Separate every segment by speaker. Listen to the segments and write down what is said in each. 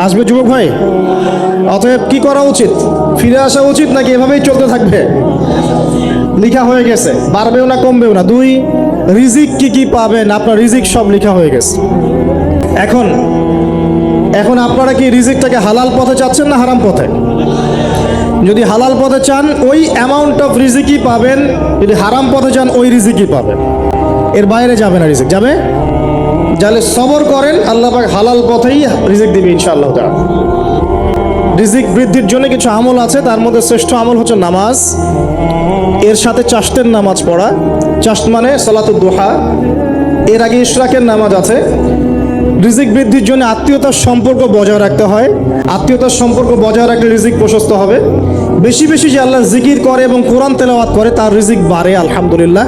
Speaker 1: আসবে যুবক ভাই? অতএব কি করা উচিত? ফিরে আসা উচিত নাকি এভাবেই চলতে থাকবে? লিখা হয়ে গেছে। বাড়বেও না, কমবেও না। দুই, রিজিক কি কি পাবেন? আপনার রিজিক সব লিখা হয়ে গেছে। এখন এখন আপনারা কি রিজিকটাকে হালাল পথে চাচ্ছেন না হারাম পথে? যদি হালাল পথে চান, ওই অ্যামাউন্ট অফ রিজিকই পাবেন। যদি হারাম পথে চান, ওই রিজিকই পাবেন। এর বাইরে যাবে না রিজিক। যাবে? যাহলে সবর করেন, আল্লাহ পাক হালাল পথেই রিজিক দিবে ইনশাআল্লাহ তাআলা। রিজিক বৃদ্ধির জন্য কিছু আমল আছে, তার মধ্যে শ্রেষ্ঠ আমল হচ্ছে নামাজ। এর সাথে চাষতের নামাজ পড়া। চাষ মানে সলাতুদ দোহা। এর আগে ইশরাকের নামাজ আছে। রিজিক বৃদ্ধির জন্য আত্মীয়তার সম্পর্ক বজায় রাখতে হয়। আত্মীয়তার সম্পর্ক বজায় রাখলে রিজিক প্রশস্ত হবে। বেশি বেশি যে আল্লাহ জিকির করে এবং কোরআন তেলাওয়াত করে, তার রিজিক বাড়ে, আলহামদুলিল্লাহ।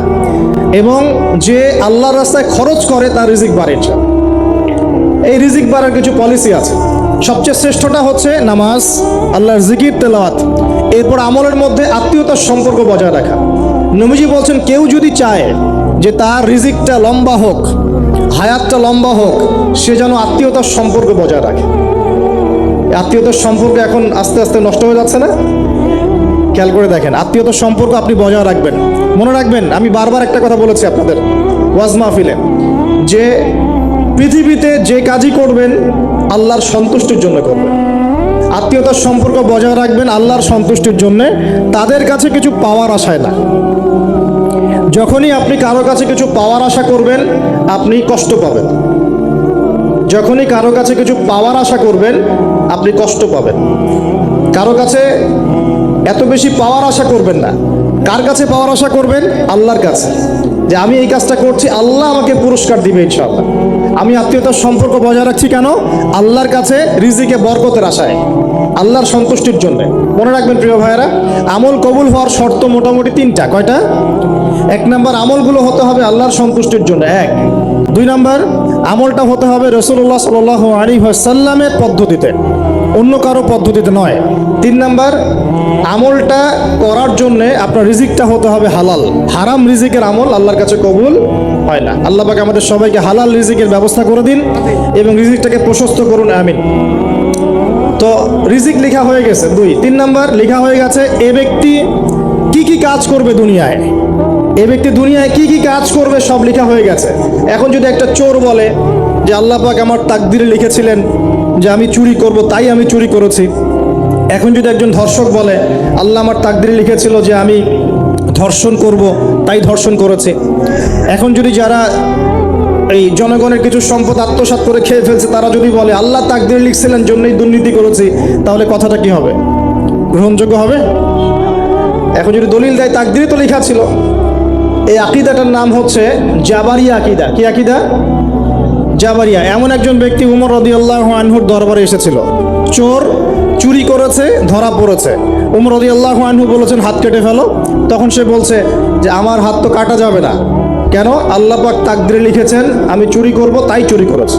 Speaker 1: এবং যে আল্লাহর রাস্তায় খরচ করে, তার রিজিক বাড়ে এই রিজিক বাড়ার কিছু পলিসি আছে। সবচেয়ে শ্রেষ্ঠটা হচ্ছে নামাজ, আল্লাহর জিকির, তেলাওয়াত। এরপর আমলের মধ্যে আত্মীয়তার সম্পর্ক বজায় রাখা। নবীজি বলছেন, কেউ যদি চায় যে তার রিজিকটা লম্বা হোক, হায়াতটা লম্বা হোক, সে যেন আত্মীয়তার সম্পর্ক বজায় রাখে। আত্মীয়তার সম্পর্ক এখন আস্তে আস্তে নষ্ট হয়ে যাচ্ছে না? খেয়াল করে দেখেন, আত্মীয়তার সম্পর্ক আপনি বজায় রাখবেন। মনে রাখবেন, আমি বারবার একটা কথা বলেছি আপনাদের ওয়াজ মাহফিলে, যে পৃথিবীতে যে কাজই করবেন, আল্লাহর সন্তুষ্টির জন্য করবেন। আত্মীয়তার সম্পর্ক বজায় রাখবেন আল্লাহর সন্তুষ্টির জন্যে, তাদের কাছে কিছু পাওয়ার আশায় না। যখনই আপনি কারও কাছে কিছু পাওয়ার আশা করবেন, আপনি কষ্ট পাবেন। যখনই কারও কাছে কিছু পাওয়ার আশা করবেন আপনি কষ্ট পাবেন। কারও কাছে এত বেশি পাওয়ার আশা করবেন না। কার কাছে পাওয়ার আশা করবেন? আল্লাহর কাছে। যে আমি এই কাজটা করছি, আল্লাহ আমাকে পুরস্কার দিবে ইনশাআল্লাহ। আমি আত্মীয়তার সম্পর্ক বজায় রাখছি কেন? আল্লাহর কাছে রিজিকে বরকতের আশায়। আল্লাহর সন্তুষ্টির জন্য। মনে রাখবেন প্রিয় ভাইয়েরা, আমল কবুল হওয়ার শর্ত মোটামুটি তিনটা। কয়টা? এক নাম্বার, আমলগুলো হতে হবে আল্লাহর সন্তুষ্টির জন্য। এক। দুই নাম্বার, আমলটা হতে হবে রসুল্লাহ সাল আলী সাল্লামের পদ্ধতিতে। অন্য কারও পদ্ধতিতে নয়। তিন নাম্বার, আমলটা করার জন্যে আপনার রিজিকটা হতে হবে হালাল। হারাম রিজিকের আমল আল্লাহর কাছে কবুল হয় না। আল্লাহ পাক আমাদের সবাইকে হালাল রিজিকের ব্যবস্থা করে দিন এবং রিজিকটাকে প্রশস্ত করুন, আমিন। তো রিজিক লেখা হয়ে গেছে, দুই। তিন নাম্বার, লেখা হয়ে গেছে, এ ব্যক্তি কি কি কাজ করবে দুনিয়ায়? এ ব্যক্তি দুনিয়ায় কি কি কাজ করবে সব লেখা হয়ে গেছে। এখন যদি একটা চোর বলে যে আল্লাহ পাক আমার তাকদিরে লিখেছিলেন যে আমি চুরি করব, তাই আমি চুরি করেছি। এখন যদি একজন ধর্ষক বলে, আল্লাহ আমার তাকদিরে লিখেছিল যে আমি ধর্ষণ করব, তাই ধর্ষণ করেছে। এখন যদি যারা এই জনগণের কিছু সম্পদ আত্মসাৎ করে খেয়ে ফেলছে, তারা যদি বলে, আল্লাহ তাকদির লিখছিলেন, জন্যই দুর্নীতি করেছি, তাহলে কথাটা কি হবে? গ্রহণযোগ্য হবে? এখন যদি দলিল দেয়, তাকদিরে তো লেখা ছিল। এই আকিদাটার নাম হচ্ছে জাবারিয়া আকিদা। কি আকিদা? জাবারিয়া এমন একজন ব্যক্তি উমর রদিয়াল্লাহ আনহুর দরবারে এসেছিল। চোর চুরি করেছে, ধরা পড়েছে। উমর রদিয়াল্লাহ আনহু বলেছেন, হাত কেটে ফেলো। তখন সে বলছে যে, আমার হাত তো কাটা যাবে না। কেন? আল্লাহ পাক তাকদিরে লিখেছেন, আমি চুরি করব, তাই চুরি করেছে।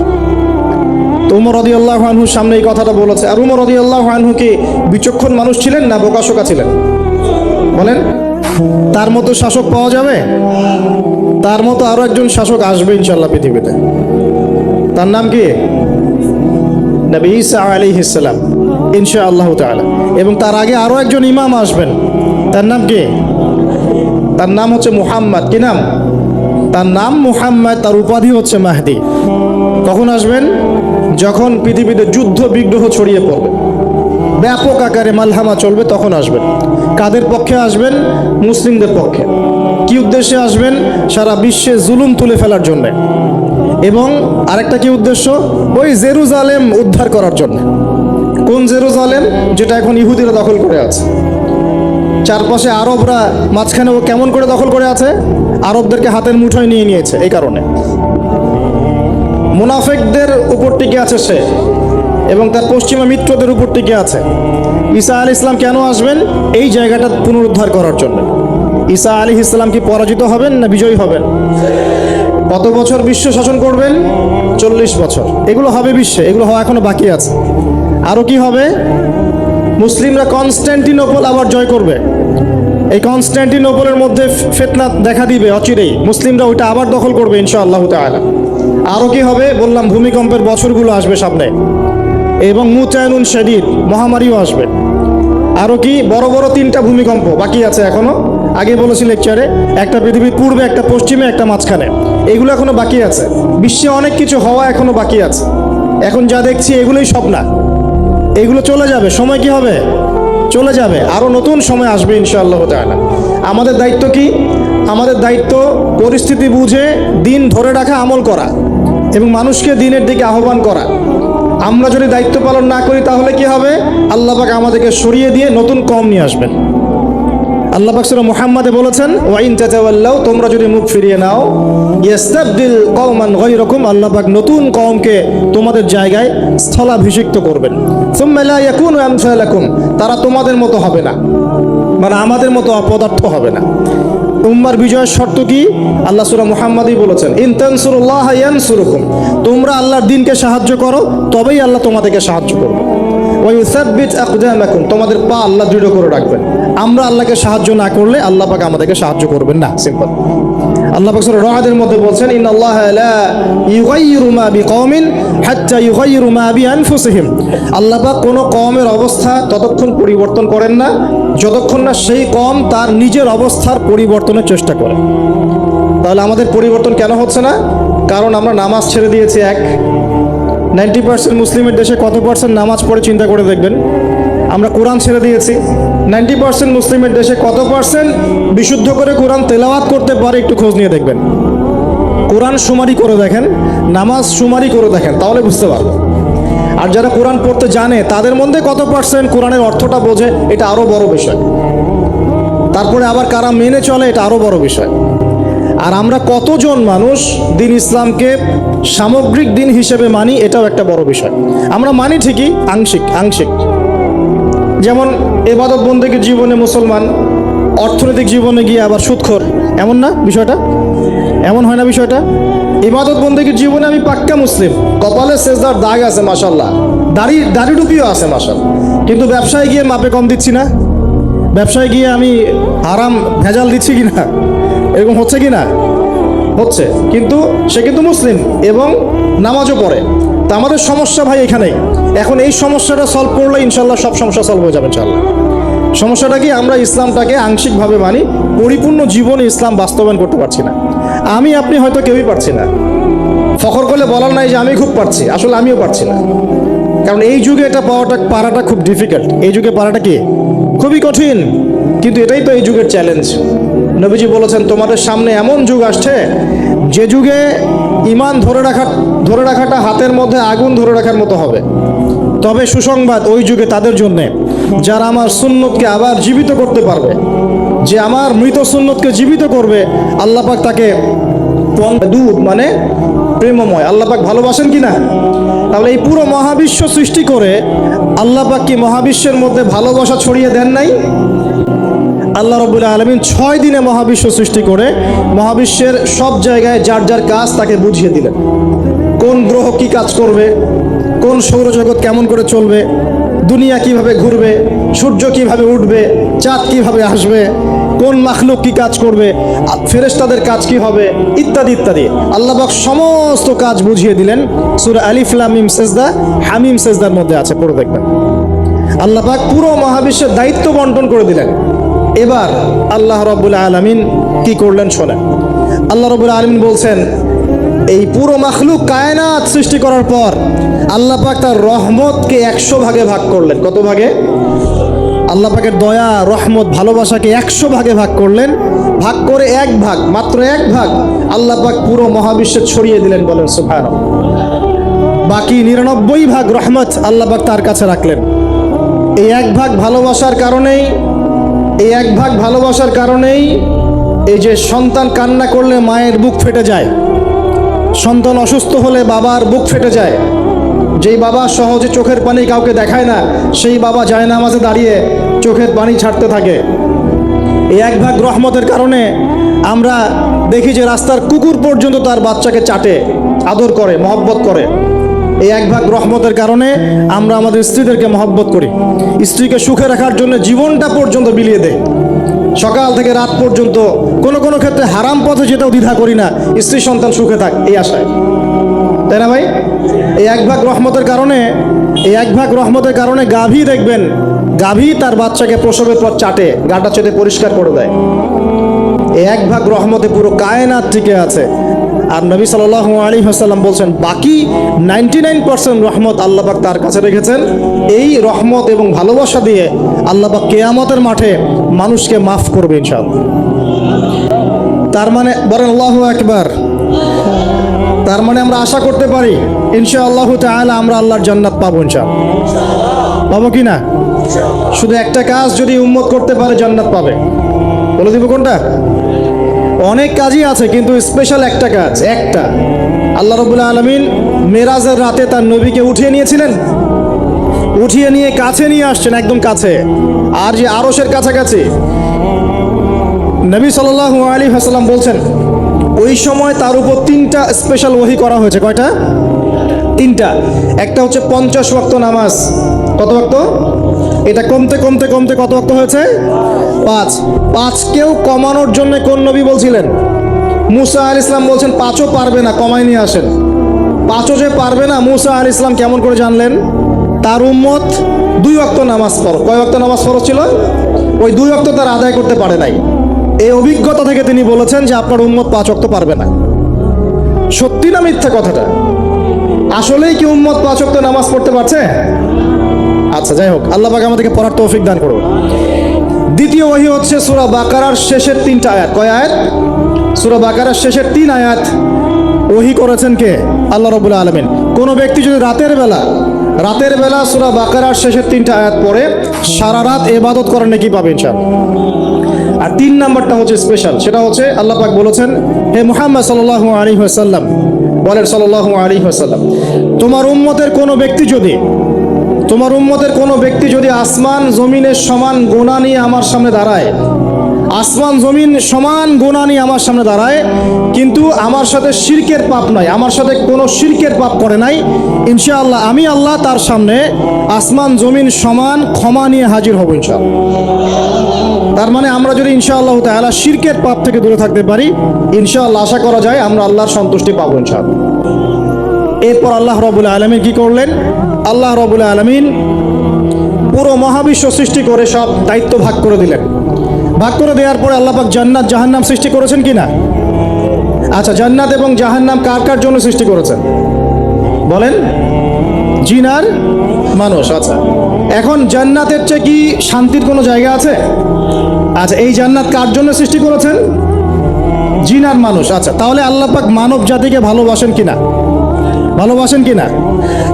Speaker 1: তো উমর রদিয়াল্লাহ আনহুর সামনে এই কথাটা বলেছে। আর উমর রদিয়াল্লাহ আনহু কি বিচক্ষণ মানুষ ছিলেন না বোকাশোকা ছিলেন? বলেন, তার মতো শাসক পাওয়া যাবে? তার মতো আরও একজন শাসক আসবে ইনশাল্লাহ পৃথিবীতে। তার নাম কি? নবী ঈসা আলাইহিসসালাম ইনশা আল্লাহ তাআলা। এবং তার আগে আরও একজন ইমাম আসবেন। তার নাম কি? তার নাম হচ্ছে মুহাম্মদ। কি নাম? তার নাম মুহাম্মদ, তার উপাধি হচ্ছে মাহদি। কখন আসবেন? যখন পৃথিবীতে যুদ্ধ বিগ্রহ ছড়িয়ে পড়বে। ব্যাপক আকারে মালহামা চলবে, তখন আসবেন। কাদের পক্ষে আসবেন? মুসলিমদের পক্ষে। কি উদ্দেশ্যে আসবেন? সারা বিশ্বে জুলুম তুলে ফেলার জন্য। এবং আরেকটা কি উদ্দেশ্য? ওই জেরুজালেম উদ্ধার করার জন্য। কোন জেরুজালেম? যেটা এখন ইহুদিরা দখল করে আছে। চারপাশে আরবরা মাঝখানে ও কেমন করে দখল করে আছে? আরবদেরকে হাতের মুঠোয় নিয়ে নিয়েছে এই কারণে। মুনাফেকদের উপর টিকে আছে সে এবং তার পশ্চিমা মিত্রদের উপর টিকে আছে। ঈসা আলী ইসলাম কেন আসবেন? এই জায়গাটা পুনরুদ্ধার করার জন্য। ঈসা আলী ইসলাম কি পরাজিত হবেন না বিজয়ী হবেন? কত বছর বিশ্ব শাসন করবেন? চল্লিশ বছর। এগুলো হবে বিশ্বে, এগুলো হওয়া এখনও বাকি আছে। আরও কি হবে? মুসলিমরা কনস্ট্যান্টিনোপল আবার জয় করবে। এই কনস্ট্যান্টিনোপলের মধ্যে ফেতনা দেখা দিবে অচিরেই। মুসলিমরা ওইটা আবার দখল করবে ইনশাআল্লাহ তাআলা। আরও কি হবে? বললাম, ভূমিকম্পের বছরগুলো আসবে সামনে। এবং মুতায়নুন শদীদ, মহামারীও আসবে। আরও কি? বড় বড় তিনটা ভূমিকম্প বাকি আছে এখনও। আগে বলেছি লেকচারে একটা পৃথিবীর পূর্বে, একটা পশ্চিমে, একটা মাঝখানে। এগুলো এখনও বাকি আছে। বিশ্বে অনেক কিছু হওয়া এখনও বাকি আছে। এখন যা দেখছি এগুলোই সব না এগুলো চলে যাবে। সময় কি হবে? চলে যাবে। আরও নতুন সময় আসবে ইনশাআল্লাহ তাআলা। আমাদের দায়িত্ব কি? আমাদের দায়িত্ব পরিস্থিতি বুঝে দিন ধরে রাখা, আমল করা এবং মানুষকে দিনের দিকে আহ্বান করা। আমরা যদি দায়িত্ব পালন না করি তাহলে কি হবে? আল্লাহ পাক আমাদেরকে সরিয়ে দিয়ে নতুন কম নিয়ে আসবেন। আল্লাহ পাক সূরা মুহাম্মাদে বলেছেন, ওয়াইন তাতাওয়াল্লাও তোমরা যদি মুখ ফিরিয়ে নাও, ইয়াস্তাবদিল কওমান গায়রাকুম আল্লাহ পাক নতুন কওমকে তোমাদের জায়গায় স্থলাভিষিক্ত করবেন। সুম্মা লা ইয়াকুনু আমসালাকুম তারা তোমাদের মতো হবে না। মানে আমাদের মতো অপদার্থ হবে না। উম্মার বিজয়ের শর্ত কি? আল্লাহ সূরা মুহাম্মাদই বলেছেন, ইন তানসুরুল্লাহ ইয়ানসুরুকুম তোমরা আল্লাহর দিনকে সাহায্য করো, তবেই আল্লাহ তোমাদেরকে সাহায্য করবে। তোমাদের পা আল্লাহ দৃঢ় করে রাখবেন। আমরা আল্লাহকে সাহায্য না করলে আল্লাহ পাক আমাদেরকে সাহায্য করবেন না। সিম্পল আল্লাহ পাক সূরা রাদের মধ্যে বলছেন লা ইউগাইয়িরু মা বিআনফুসিহিম। আল্লাহ পাক কোনো কওমের অবস্থা ততক্ষণ পরিবর্তন করেন না, যতক্ষণ না সেই কম তার নিজের অবস্থার পরিবর্তনের চেষ্টা করে। তাহলে আমাদের পরিবর্তন কেন হচ্ছে না? কারণ আমরা নামাজ ছেড়ে দিয়েছি, এক। নাইনটি পার্সেন্ট মুসলিমের দেশে কত পার্সেন্ট নামাজ পড়ে চিন্তা করে দেখবেন? আমরা কোরআন ছেড়ে দিয়েছি। নাইনটি পার্সেন্ট মুসলিমের দেশে কত পার্সেন্ট বিশুদ্ধ করে কোরআন তেলাওয়াত করতে পারে একটু খোঁজ নিয়ে দেখবেন। কোরআন সুমারি করে দেখেন, নামাজ সুমারি করে দেখেন, তাহলে বুঝতে পারবেন আর যারা কোরআন পড়তে জানে, তাদের মধ্যে কত পার্সেন্ট কোরআনের অর্থটা বোঝে, এটা আরও বড় বিষয়। তারপরে আবার কারা মেনে চলে, এটা আরও বড় বিষয়। আর আমরা কতজন মানুষ দিন ইসলামকে সামগ্রিক দিন হিসেবে মানি, এটাও একটা বড় বিষয়। আমরা মানি ঠিকই, আংশিক আংশিক। যেমন এবাদত বন্দীকে জীবনে মুসলমান, অর্থনৈতিক জীবনে গিয়ে আবার সুৎখর এমন না বিষয়টা? এমন হয় না বিষয়টা? ইবাদত বন্দীকে জীবনে আমি পাক্কা মুসলিম, কপালে সেজদার দাগ আছে মাসাল্লাহ দাড়ি দাড়ি টুপিও আছে মাসাল কিন্তু ব্যবসায় গিয়ে মাপে কম দিচ্ছি না? ব্যবসায় গিয়ে আমি আরাম ভেজাল দিচ্ছি কি না এরকম হচ্ছে কি না? হচ্ছে। কিন্তু সে কিন্তু মুসলিম এবং নামাজও পড়ে। তা আমাদের সমস্যা ভাই এখানেই। এখন এই সমস্যাটা সলভ করলে ইনশাল্লাহ সব সমস্যা সলভ হয়ে যাবে ইনশাল্লাহ সমস্যাটা কি? আমরা ইসলামটাকে আংশিকভাবে মানি, পরিপূর্ণ জীবনে ইসলাম বাস্তবায়ন করতে পারছি না। আমি, আপনি হয়তো কেউই পারছি না। ফখর করলে বলার নাই যে আমি খুব পারছি। আসলে আমিও পারছি না। কারণ এই যুগে এটা পাওয়াটা, পারাটা খুব ডিফিকাল্ট এই যুগে পারাটা কি? খুবই কঠিন। কিন্তু এটাই তো এই যুগের চ্যালেঞ্জ নবীজি বলেছেন, তোমাদের সামনে এমন যুগ আসছে, যে যুগে ইমান ধরে রাখা ধরে রাখাটা হাতের মধ্যে, আগুন ধরে রাখার মতো হবে। তবে সুসংবাদ ওই যুগে তাদের জন্যে, যারা আমার সুন্নতকে আবার জীবিত করতে পারবে, যে আমার মৃত সুন্নতকে জীবিত করবে আল্লাপাক তাকে দুধ মানে প্রেমময়, আল্লাহ পাক ভালোবাসেন কি না তাহলে এই পুরো মহাবিশ্ব সৃষ্টি করে আল্লাহ পাক কি মহাবিশ্বের মধ্যে ভালোবাসা ছড়িয়ে দেন নাই? আল্লাহ রবুল্লা আলমিন ছয় দিনে মহাবিশ্ব সৃষ্টি করে মহাবিশ্বের সব জায়গায় যার যার কাজ তাকে বুঝিয়ে দিলেন। কোন গ্রহ কি কাজ করবে? কোন সৌরজগৎ কেমন করে চলবে? দুনিয়া কীভাবে ঘুরবে? সূর্য কীভাবে উঠবে? চাঁদ কীভাবে আসবে? কোন মাখলুক কি কাজ করবে? ফেরেশতাদের কাজ কি হবে? ইত্যাদি ইত্যাদি। আল্লাহবাক সমস্ত কাজ বুঝিয়ে দিলেন। সুর আলিফ লামিম সেজদা, হামিম সেজদার মধ্যে আছে, পড়ে দেখবেন। আল্লাহ পাক পুরো মহাবিশ্বের দায়িত্ব বন্টন করে দিলেন। এবার আল্লাহ রব্বুল আলমিন কি করলেন শোনেন। আল্লাহ রব্বুল আলমিন বলছেন, এই পুরো মাখলুক কায়নাত সৃষ্টি করার পর আল্লাহ পাক তার রহমতকে একশো ভাগে ভাগ করলেন। কত ভাগে? আল্লাহ পাকের দয়া, রহমত, ভালোবাসাকে একশো ভাগে ভাগ করলেন। ভাগ করে এক ভাগ, মাত্র এক ভাগ আল্লাহ পাক পুরো মহাবিশ্বে ছড়িয়ে দিলেন বলেন সুফায়ন বাকি নিরানব্বই ভাগ রহমত আল্লাহ পাক তার কাছে রাখলেন। এই এক ভাগ ভালোবাসার কারণেই, এই এক ভাগ ভালোবাসার কারণেই এই যে সন্তান কান্না করলে মায়ের বুক ফেটে যায়, সন্তান অসুস্থ হলে বাবার বুক ফেটে যায় যেই বাবা সহজে চোখের পানি কাউকে দেখায় না, সেই বাবা যায় না আমাজে দাঁড়িয়ে চোখের পানি ছাড়তে থাকে। এই এক ভাগ রহমতের কারণে আমরা দেখি যে রাস্তার কুকুর পর্যন্ত তার বাচ্চাকে চাটে, আদর করে, মহব্বত করে। এই এক ভাগ রহমতের কারণে আমরা আমাদের স্ত্রীদেরকে মহব্বত করি। স্ত্রীকে সুখে রাখার জন্য জীবনটা পর্যন্ত বিলিয়ে দেয়। সকাল থেকে রাত পর্যন্ত কোনো কোনো ক্ষেত্রে হারাম পথে যেতেও দ্বিধা করি না, স্ত্রী সন্তান সুখে থাক, এই আশায়। তাই না ভাই? এই এক ভাগ রহমতের কারণে, এই এক ভাগ রহমতের কারণে গাভী দেখবেন, গাভী তার বাচ্চাকে প্রসবের পর চাটে, গাটা চেটে পরিষ্কার করে দেয়। এই এক ভাগ রহমতে পুরো কায়নাত টিকে আছে। আর নবী সাল আলী হাসাল্লাম বলছেন, বাকি নাইনটি নাইন পার্সেন্ট রহমত আল্লাহবাক তার কাছে রেখেছেন। এই রহমত এবং ভালোবাসা দিয়ে আল্লাহবাক কেয়ামতের মাঠে মানুষকে মাফ করবে ইনশাআল্লাহ। তার মানে বলেন, আল্লাহ একবার তার মানে আমরা আশা করতে পারি ইনশা আল্লাহ তাহলে আমরা আল্লাহর জান্নাত পাবো ইনশা পাবো কি না? শুধু একটা কাজ যদি উম্মত করতে পারে, জান্নাত পাবে। বলে দিব কোনটা? অনেক কাজই আছে, কিন্তু স্পেশাল একটা কাজ, একটা। আল্লাহ রবুল্লা আলমিন মেরাজের রাতে তার নবীকে উঠিয়ে নিয়েছিলেন। উঠিয়ে নিয়ে কাছে নিয়ে আসছেন, একদম কাছে। আর যে আরসের কাছাকাছি। নবী সাল্লাল্লাহু আলী হাসাল্লাম বলছেন ওই সময় তার উপর তিনটা স্পেশাল ওহি করা হয়েছে। কয়টা? তিনটা। একটা হচ্ছে পঞ্চাশ ওয়াক্ত নামাজ। কত ওয়াক্ত এটা কমতে কমতে কমতে কত ওয়াক্ত হয়েছে? পাঁচ। পাঁচকেও কমানোর জন্য কোন নবী বলছিলেন? মুসা আল ইসলাম বলছেন, পাঁচও পারবে না কমাই নিয়ে আসেন। পাঁচও যে পারবে না, মুসা আল ইসলাম কেমন করে জানলেন? তার উম্মত দুই অক্ত নামাজ পড় কয় অক্ত নামাজ ফরজ ছিল? ওই দুই অক্ত তার আদায় করতে পারে নাই। এই অভিজ্ঞতা থেকে তিনি বলেছেন যে আপনার উম্মত পাঁচ অক্ত পারবে না। সত্যি না মিথ্যা কথাটা? আসলেই কি উম্মত পাঁচ অক্ত নামাজ পড়তে পারছে? আচ্ছা যাই হোক, আল্লাহ পাক আমাদেরকে পড়ার তৌফিক দান করুন। দ্বিতীয় ওহি হচ্ছে সূরা বাকারার শেষের তিনটা আয়াত। কয় আয়াত? সূরা বাকারার শেষের তিন আয়াত। ওহি করেছেন কে? আল্লাহ রবুল্লা আলমিন। কোনো ব্যক্তি যদি রাতের বেলা রাতের বেলা সূরা বাকারার শেষের তিনটা আয়াত পড়ে, সারা রাত এবাদত করেন নাকি পাবে ইনশাআল্লাহ? আর তিন নাম্বারটা হচ্ছে স্পেশাল সেটা হচ্ছে আল্লাহ পাক বলেছেন, হে মুহাম্মদ সাল্লাল্লাহু আলাইহি ওয়াসাল্লাম, বলেন সাল্লাল্লাহু আলাইহি ওয়াসাল্লাম, তোমার উম্মতের কোনো ব্যক্তি যদি, তোমার উম্মতের কোনো ব্যক্তি যদি আসমান জমিনের সমান গোনা নিয়ে আমার সামনে দাঁড়ায় আসমান, জমিন সমান গোনা নিয়ে আমার সামনে দাঁড়ায়। কিন্তু আমার সাথে শিরকের পাপ নাই, আমার সাথে কোনো শিরকের পাপ করে নাই। ইনশাআল্লাহ আমি আল্লাহ তার সামনে আসমান, জমিন সমান ক্ষমা নিয়ে হাজির হব ইনশাআল্লাহ। তার মানে আমরা যদি ইনশাআল্লাহ তাআলা শিরকের পাপ থেকে দূরে থাকতে পারি, ইনশাআল্লাহ আশা করা যায় আমরা আল্লাহর সন্তুষ্টি পাবো ইনশাআল্লাহ। এরপর আল্লাহ রবুল আলমিন কি করলেন? আল্লাহ রবুল আলমিন পুরো মহাবিশ্ব সৃষ্টি করে সব দায়িত্ব ভাগ করে দিলেন। ভাগ করে দেওয়ার পরে আল্লাহ পাক জান্নাত জাহান্নাম সৃষ্টি করেছেন কি না আচ্ছা জান্নাত এবং জাহান্নাম কার কার জন্য সৃষ্টি করেছেন? বলেন। জিন আর মানুষ আচ্ছা। এখন জান্নাতের চেয়ে কি শান্তির কোনো জায়গা আছে? আচ্ছা এই জান্নাত কার জন্য সৃষ্টি করেছেন? জিন আর মানুষ আচ্ছা। তাহলে আল্লাহ পাক মানব জাতিকে ভালোবাসেন কিনা? ভালোবাসেন কিনা?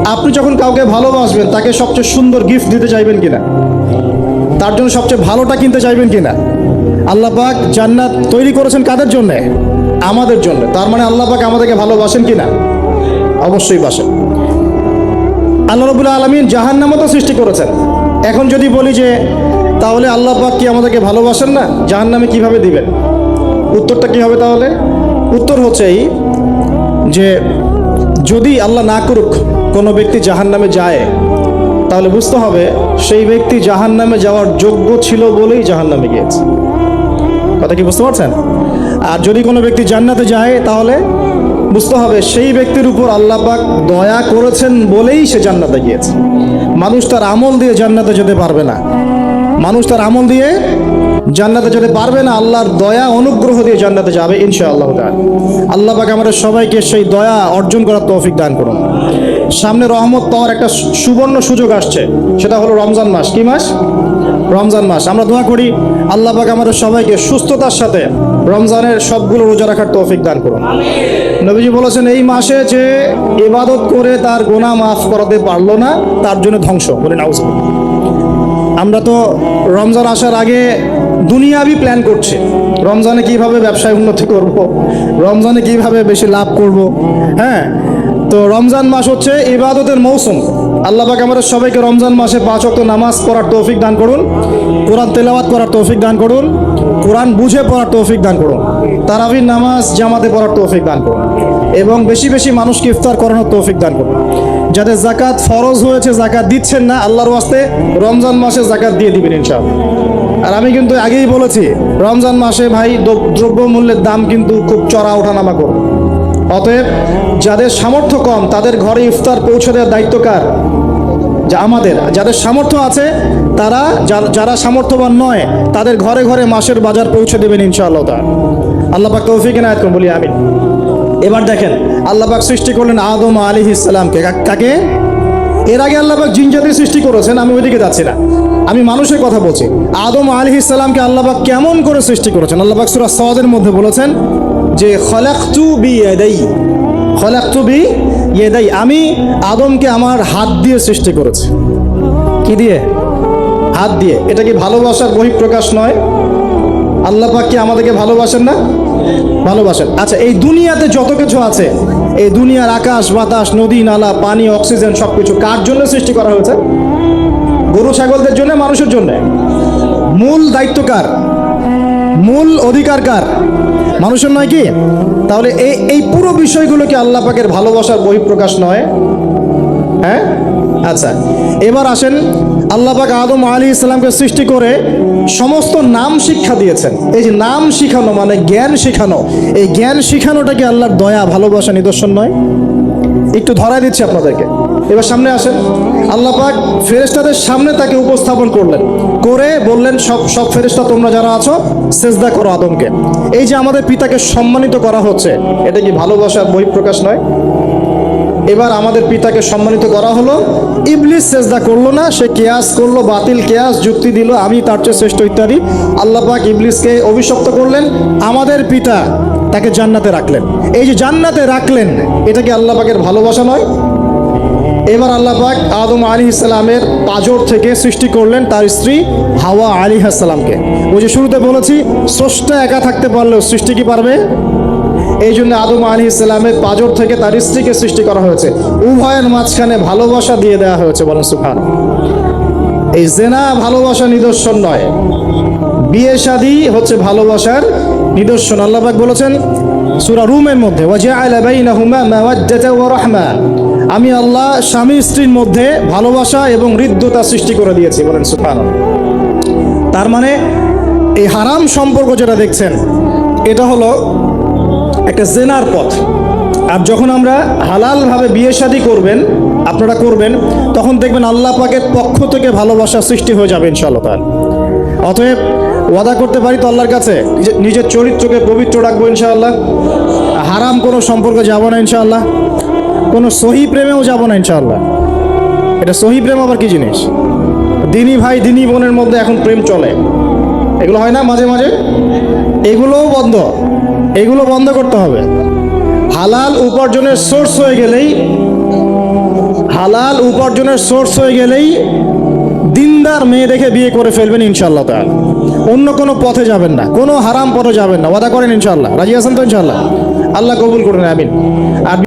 Speaker 1: আপনি যখন কাউকে ভালোবাসবেন, তাকে সবচেয়ে সুন্দর গিফট দিতে চাইবেন কিনা? তার জন্য সবচেয়ে ভালোটা কিনতে চাইবেন কিনা? আল্লাহ পাক জান্নাত তৈরি করেছেন কাদের জন্য? আমাদের জন্য। তার মানে আল্লাহ পাক আমাদেরকে ভালোবাসেন কিনা অবশ্যই বাসেন। আল্লাহ রবুল্লা আলমিন জাহান্নামও তো সৃষ্টি করেছেন। এখন যদি বলি যে, তাহলে আল্লাহ পাক কি আমাদেরকে ভালোবাসেন না? জাহান্নামে কীভাবে দিবেন? উত্তরটা কি হবে তাহলে? উত্তর হচ্ছে এই যে, যদি আল্লাহ না করুক, কোনো ব্যক্তি জাহান নামে যায়, তাহলে বুঝতে হবে, সেই ব্যক্তি জাহান নামে যাওয়ার যোগ্য ছিল বলেই জাহান নামে গিয়েছে। কথা কি বুঝতে পারছেন? আর যদি কোনো ব্যক্তি জান্নাতে যায়, তাহলে বুঝতে হবে সেই ব্যক্তির উপর আল্লাহ পাক দয়া করেছেন বলেই সে জান্নাতে গিয়েছে। মানুষ তার আমল দিয়ে জান্নাতে যেতে পারবে না। মানুষ তার আমল দিয়ে জান্নাতে যেতে পারবে না। আল্লাহর দয়া, অনুগ্রহ দিয়ে জান্নাতে যাবে ইনশাআল্লাহ আল্লাহ পাক আমাদের সবাইকে সেই দয়া অর্জন করার তৌফিক দান করুন। সামনে রহমত পাওয়ার একটা সুবর্ণ সুযোগ আসছে। সেটা হলো রমজান মাস। কি মাস? রমজান মাস আমরা দোয়া করি আল্লাহ পাক আমাদের সবাইকে সুস্থতার সাথে রমজানের সবগুলো রোজা রাখার তৌফিক দান করুন নবীজি বলেছেন, এই মাসে যে ইবাদত করে তার গোনা মাফ করাতে পারল না, তার জন্য ধ্বংস বলে নাউজুবিল্লাহ আমরা তো রমজান আসার আগে দুনিয়াবি প্ল্যান করছি, রমজানে কীভাবে ব্যবসায় উন্নতি করব। রমজানে কীভাবে বেশি লাভ করব। হ্যাঁ তো রমজান মাস হচ্ছে ইবাদতের মৌসুম। আল্লাহ পাক আমাদের সবাইকে রমজান মাসে পাঁচ ওয়াক্ত নামাজ পড়ার তৌফিক দান করুন, কোরআন তেলাওয়াত করার তৌফিক দান করুন, কোরআন বুঝে পড়ার তৌফিক দান করুন, তারাবির নামাজ জামাতে পড়ার তৌফিক দান করুন এবং বেশি বেশি মানুষকে ইফতার করানোর তৌফিক দান করুন। যাদের জাকাত ফরজ হয়েছে, জাকাত দিচ্ছেন না, আল্লাহর ওয়াস্তে রমজান মাসে জাকাত দিয়ে দিবেন ইনশাআল্লাহ। আর আমি কিন্তু আগেই বলেছি, রমজান মাসে ভাই দ্রব- দ্রব্যমূল্যের দাম কিন্তু খুব চড়া ওঠানামা করবে অতএব যাদের সামর্থ্য কম, তাদের ঘরে ইফতার পৌঁছে দেওয়ার দায়িত্ব কার? যা আমাদের। যাদের সামর্থ্য আছে, তারা যারা সামর্থ্যবান নয়, তাদের ঘরে ঘরে মাসের বাজার পৌঁছে দেবেন ইনশাআল্লাহ তা আল্লাহ পাক তৌফিক এনায়েত বলি আমিন। এবার দেখেন, আল্লাহ পাক সৃষ্টি করলেন আদম আলী ইসলামকে কাকে? এর আগে আল্লাহ পাক জিন জাতির সৃষ্টি করেছেন, আমি ওইদিকে যাচ্ছি না। আমি মানুষের কথা বলছি। আদম আলী ইসলামকে আল্লাপাক কেমন করে সৃষ্টি করেছেন? আল্লাহ পাক সূরা সওয়াদের মধ্যে বলেছেন যে খলাকতু বি ইয়াদাই খলাকতু বি ইয়াদাই আমি আদমকে আমার হাত দিয়ে সৃষ্টি করেছি। কি দিয়ে? হাত দিয়ে। এটা কি ভালোবাসার বহিঃপ্রকাশ নয়? আল্লাহ পাক কি আমাদেরকে ভালোবাসেন না? ভালোবাসেন। আচ্ছা এই দুনিয়াতে যত কিছু আছে, এই দুনিয়ার আকাশ, বাতাস, নদী, নালা, পানি, অক্সিজেন সব কিছু কার জন্য সৃষ্টি করা হয়েছে? গরু, ছাগলদের জন্য, মানুষের জন্য? মূল দায়িত্ব কার? মূল অধিকার কার? মানুষের নয় কি? তাহলে এই এই পুরো বিষয়গুলোকে আল্লাহ পাকের ভালোবাসার বহিঃপ্রকাশ নয়? হ্যাঁ? আচ্ছা এবার আসেন আল্লাহ পাক আদম আলী ইসলামকে সৃষ্টি করে সমস্ত নাম শিক্ষা দিয়েছেন। এই যে নাম শিখানো মানে জ্ঞান শিখানো। এই জ্ঞান শিখানোটা কি আল্লাহর দয়া, ভালোবাসা, নিদর্শন নয়? একটু ধরাই দিচ্ছি আপনাদেরকে। এবার সামনে আসেন। আল্লাহ পাক ফেরেশতাদের সামনে তাকে উপস্থাপন করলেন। করে বললেন, সব সব ফেরেশতা তোমরা যারা আছো, সেজদা করো আদমকে। এই যে আমাদের পিতাকে সম্মানিত করা হচ্ছে, এটা কি ভালোবাসার বহিঃপ্রকাশ নয়? এবার আমাদের পিতাকে সম্মানিত করা হলো। ইবলিস সেজদা করল না, সে কেয়াস করল, বাতিল কেয়াস, যুক্তি দিল, আমি তার চেয়ে শ্রেষ্ঠ ইত্যাদি। আল্লাহ পাক ইবলিসকে অভিশপ্ত করলেন। আমাদের পিতা তাকে জান্নাতে রাখলেন। এই যে জান্নাতে রাখলেন, এটা কি আল্লাহ পাকের ভালোবাসা নয়? এবার আল্লাহ পাক আদম আলী ইসলামের পাজর থেকে সৃষ্টি করলেন তার স্ত্রী হাওয়া আলী সালামকে ওই যে শুরুতে বলেছি, স্রষ্টা একা থাকতে পারলেও সৃষ্টি কি পারবে? এই জন্য আদম আলী ইসলামের পাজর থেকে তার স্ত্রীকে সৃষ্টি করা হয়েছে। উভয়ের মাঝখানে ভালোবাসা দিয়ে দেওয়া হয়েছে, বলেন সুখান এই জেনা ভালোবাসা নিদর্শন নয়। বিয়ে শাদী হচ্ছে ভালোবাসার নিদর্শন। আল্লাহ বলেছেন, সূরা রুমের মধ্যে ওয়াজআলা বাইনাহুমা মাওয়াজ্জাতা ওয়া রাহমা। আমি আল্লাহ স্বামী স্ত্রীর মধ্যে ভালোবাসা এবং হৃদ্যতা সৃষ্টি করে দিয়েছি, বলেন সুবহানাল্লাহ। তার মানে এই হারাম সম্পর্ক যেটা দেখছেন, এটা হলো একটা জেনার পথ। আর যখন আমরা হালালভাবে বিয়ে শাদী করবেন, আপনারা করবেন, তখন দেখবেন আল্লাহ পাকের পক্ষ থেকে ভালোবাসা সৃষ্টি হয়ে যাবে, ইনশাআল্লাহ অতএব, ওয়াদা করতে পারি তো আল্লাহর কাছে, নিজে- নিজের চরিত্রকে পবিত্র রাখব, ইনশাআল্লাহ। হারাম কোনো সম্পর্কে যাব না, ইনশাআল্লাহ। কোনো সহি প্রেমেও যাব না ইনশাআল্লাহ। এটা সহি প্রেম আবার কি জিনিস? দিনী ভাই, দিনী বোনের মধ্যে এখন প্রেম চলে। এগুলো হয় না মাঝে মাঝে? এগুলোও বন্ধ। এগুলো বন্ধ করতে হবে। হালাল উপার্জনের সোর্স হয়ে গেলেই, হালাল উপার্জনের সোর্স হয়ে গেলেই দিনদার মেয়ে দেখে বিয়ে করে ফেলবেন ইনশাল্লাহ তার অন্য কোনো পথে যাবেন না, কোনো হারাম পথে যাবেন না। ওয়াদা করেন ইনশাল্লাহ রাজি আছেন তো ইনশাল্লাহ আল্লাহ কবুল করুন, আমিন। আর